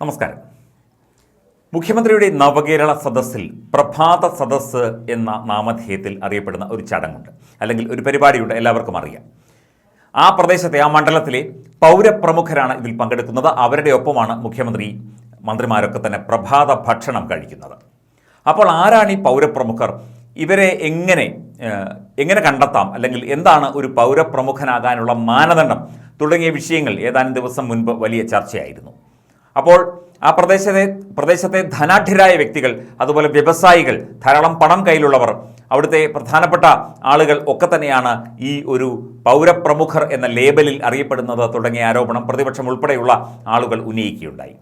നമസ്കാരം. മുഖ്യമന്ത്രിയുടെ നവകേരള സദസ്സിൽ പ്രഭാത സദസ്സ് എന്ന നാമധേയത്തിൽ അറിയപ്പെടുന്ന ഒരു ചടങ്ങുണ്ട്. അല്ലെങ്കിൽ ഒരു പരിപാടിയുണ്ട് എല്ലാവർക്കും അറിയാം. ആ പ്രദേശത്തെ ആ മണ്ഡലത്തിലെ പൗരപ്രമുഖരാണ് ഇതിൽ പങ്കെടുക്കുന്നത്. അവരുടെ ഒപ്പമാണ് മുഖ്യമന്ത്രി മന്ത്രിമാരൊക്കെ തന്നെ പ്രഭാത ഭക്ഷണം കഴിക്കുന്നത്. അപ്പോൾ ആരാണ് ഈ പൗരപ്രമുഖർ? ഇവരെ എങ്ങനെ എങ്ങനെ കണ്ടെത്താം? അല്ലെങ്കിൽ എന്താണ് ഒരു പൗരപ്രമുഖനാകാനുള്ള മാനദണ്ഡം? തുടങ്ങിയ വിഷയങ്ങൾ ഏതാനും ദിവസം മുൻപ് വലിയ ചർച്ചയായിരുന്നു. അപ്പോൾ ആ പ്രദേശത്തെ പ്രദേശത്തെ ധനാഢ്യരായ വ്യക്തികൾ അതുപോലെ വ്യവസായികൾ ധാരാളം പണം കയ്യിലുള്ളവർ അവിടുത്തെ പ്രധാനപ്പെട്ട ആളുകൾ ഒക്കെ തന്നെയാണ് ഈ ഒരു പൗരപ്രമുഖർ എന്ന ലേബലിൽ അറിയപ്പെടുന്നത് തുടങ്ങിയ ആരോപണം പ്രതിപക്ഷം ഉൾപ്പെടെയുള്ള ആളുകൾ ഉന്നയിക്കുകയുണ്ടായി.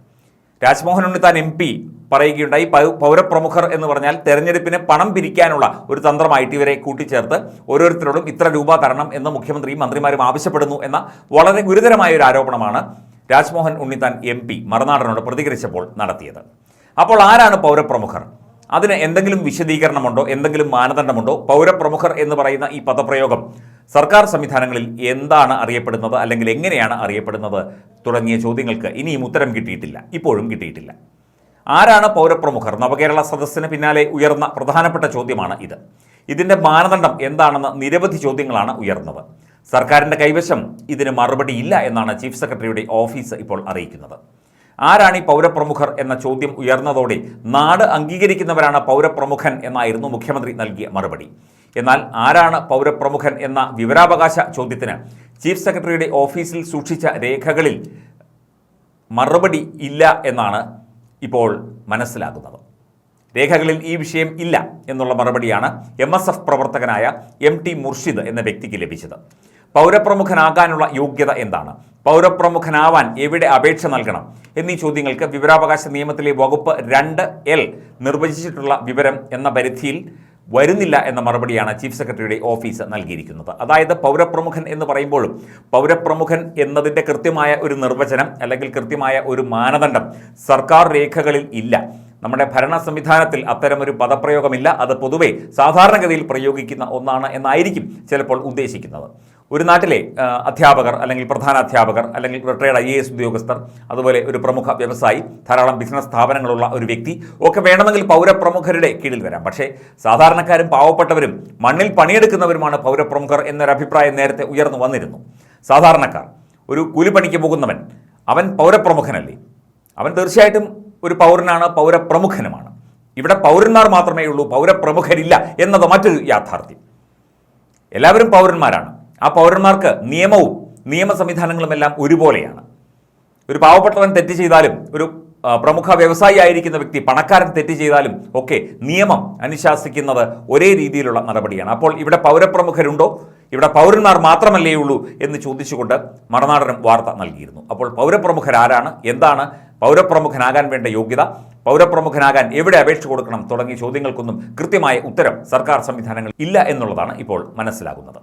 രാജ്മോഹൻ ഉണ്ണിത്താൻ എം പി പറയുകയുണ്ടായി പൗരപ്രമുഖർ എന്ന് പറഞ്ഞാൽ തെരഞ്ഞെടുപ്പിന് പണം പിരിക്കാനുള്ള ഒരു തന്ത്രമായിട്ട് ഇവരെ കൂട്ടിച്ചേർത്ത് ഓരോരുത്തരോടും ഇത്ര രൂപ തരണം എന്ന് മുഖ്യമന്ത്രിയും മന്ത്രിമാരും ആവശ്യപ്പെടുന്നു എന്ന വളരെ ഗുരുതരമായ ഒരു ആരോപണമാണ് രാജ്മോഹൻ ഉണ്ണിത്താൻ എം പി മറുനാടനോട് പ്രതികരിച്ചപ്പോൾ നടത്തിയത്. അപ്പോൾ ആരാണ് പൗരപ്രമുഖർ? അതിന് എന്തെങ്കിലും വിശദീകരണമുണ്ടോ? എന്തെങ്കിലും മാനദണ്ഡമുണ്ടോ? പൗരപ്രമുഖർ എന്ന് പറയുന്ന ഈ പദപ്രയോഗം സർക്കാർ സംവിധാനങ്ങളിൽ എന്താണ് അറിയപ്പെടുന്നത് അല്ലെങ്കിൽ എങ്ങനെയാണ് അറിയപ്പെടുന്നത് തുടങ്ങിയ ചോദ്യങ്ങൾക്ക് ഇനിയും ഉത്തരം കിട്ടിയിട്ടില്ല. ഇപ്പോഴും കിട്ടിയിട്ടില്ല. ആരാണ് പൗരപ്രമുഖർ? നവകേരള സദസ്സിന് പിന്നാലെ ഉയർന്ന പ്രധാനപ്പെട്ട ചോദ്യമാണ് ഇത്. ഇതിന്റെ മാനദണ്ഡം എന്താണെന്ന് നിരവധി ചോദ്യങ്ങളാണ് ഉയർന്നത്. സർക്കാരിന്റെ കൈവശം ഇതിന് മറുപടിയില്ല എന്നാണ് ചീഫ് സെക്രട്ടറിയുടെ ഓഫീസ് ഇപ്പോൾ അറിയിക്കുന്നത്. ആരാണ് ഈ പൗരപ്രമുഖർ എന്ന ചോദ്യം ഉയർന്നതോടെ നാട് അംഗീകരിക്കുന്നവരാണ് പൗരപ്രമുഖൻ എന്നായിരുന്നു മുഖ്യമന്ത്രി നൽകിയ മറുപടി. എന്നാൽ ആരാണ് പൗരപ്രമുഖൻ എന്ന വിവരാവകാശ ചോദ്യത്തിന് ചീഫ് സെക്രട്ടറിയുടെ ഓഫീസിൽ സൂക്ഷിച്ച രേഖകളിൽ മറുപടി ഇല്ല എന്നാണ് ഇപ്പോൾ മനസ്സിലാകുന്നത്. രേഖകളിൽ ഈ വിഷയം ഇല്ല എന്നുള്ള മറുപടിയാണ് എം എസ് എഫ് പ്രവർത്തകനായ എം ടി മുർഷിദ് എന്ന വ്യക്തിക്ക് ലഭിച്ചത്. പൗരപ്രമുഖനാകാനുള്ള യോഗ്യത എന്താണ്? പൗരപ്രമുഖനാവാൻ എവിടെ അപേക്ഷ നൽകണം? എന്നീ ചോദ്യങ്ങൾക്ക് വിവരാവകാശ നിയമത്തിലെ വകുപ്പ് രണ്ട് എൽ നിർവചിച്ചിട്ടുള്ള വിവരം എന്ന പരിധിയിൽ വരുന്നില്ല എന്ന മറുപടിയാണ് ചീഫ് സെക്രട്ടറിയുടെ ഓഫീസ് നൽകിയിരിക്കുന്നത്. അതായത് പൗരപ്രമുഖൻ എന്ന് പറയുമ്പോഴും പൗരപ്രമുഖൻ എന്നതിന്റെ കൃത്യമായ ഒരു നിർവചനം അല്ലെങ്കിൽ കൃത്യമായ ഒരു മാനദണ്ഡം സർക്കാർ രേഖകളിൽ ഇല്ല. നമ്മുടെ ഭരണ സംവിധാനത്തിൽ അത്തരമൊരു പദപ്രയോഗമില്ല. അത് പൊതുവെ സാധാരണഗതിയിൽ പ്രയോഗിക്കുന്ന ഒന്നാണ് എന്നായിരിക്കും ചിലപ്പോൾ ഉദ്ദേശിക്കുന്നത്. ഒരു നാട്ടിലെ അധ്യാപകർ അല്ലെങ്കിൽ പ്രധാന അധ്യാപകർ അല്ലെങ്കിൽ റിട്ടയർഡ് ഐ എസ് ഉദ്യോഗസ്ഥർ അതുപോലെ ഒരു പ്രമുഖ വ്യവസായി ധാരാളം ബിസിനസ് സ്ഥാപനങ്ങളുള്ള ഒരു വ്യക്തി ഒക്കെ വേണമെങ്കിൽ പൗരപ്രമുഖരുടെ കീഴിൽ വരാം. പക്ഷേ സാധാരണക്കാരും പാവപ്പെട്ടവരും മണ്ണിൽ പണിയെടുക്കുന്നവരുമാണ് പൗരപ്രമുഖർ എന്നൊരു അഭിപ്രായം നേരത്തെ ഉയർന്നു വന്നിരുന്നു. സാധാരണക്കാർ ഒരു കൂലിപ്പണിക്ക് പോകുന്നവൻ അവൻ പൗരപ്രമുഖനല്ലേ? അവൻ തീർച്ചയായിട്ടും ഒരു പൗരനാണ് പൗരപ്രമുഖനുമാണ്. ഇവിടെ പൗരന്മാർ മാത്രമേ ഉള്ളൂ പൗരപ്രമുഖരില്ല എന്നത് മറ്റൊരു യാഥാർത്ഥ്യം. എല്ലാവരും പൗരന്മാരാണ്. ആ പൗരന്മാർക്ക് നിയമവും നിയമ സംവിധാനങ്ങളും എല്ലാം ഒരുപോലെയാണ്. ഒരു പാവപ്പെട്ടവൻ തെറ്റ് ചെയ്താലും ഒരു പ്രമുഖ വ്യവസായി ആയിരിക്കുന്ന വ്യക്തി പണക്കാരൻ തെറ്റ് ചെയ്താലും ഒക്കെ നിയമം അനുശാസിക്കുന്നത് ഒരേ രീതിയിലുള്ള നടപടിയാണ്. അപ്പോൾ ഇവിടെ പൗരപ്രമുഖരുണ്ടോ? ഇവിടെ പൗരന്മാർ മാത്രമല്ലേ ഉള്ളൂ എന്ന് ചോദിച്ചുകൊണ്ട് മറനാടനും വാർത്ത നൽകിയിരുന്നു. അപ്പോൾ പൗരപ്രമുഖരാരാണ്? എന്താണ്? പൗരപ്രമുഖനാകാൻ വേണ്ട യോഗ്യത? പൗരപ്രമുഖനാകാൻ എവിടെ അപേക്ഷ കൊടുക്കണം തുടങ്ങിയ ചോദ്യങ്ങൾക്കൊന്നും കൃത്യമായ ഉത്തരം സർക്കാർ സംവിധാനങ്ങൾ ഇല്ല എന്നുള്ളതാണ് ഇപ്പോൾ മനസ്സിലാകുന്നത്.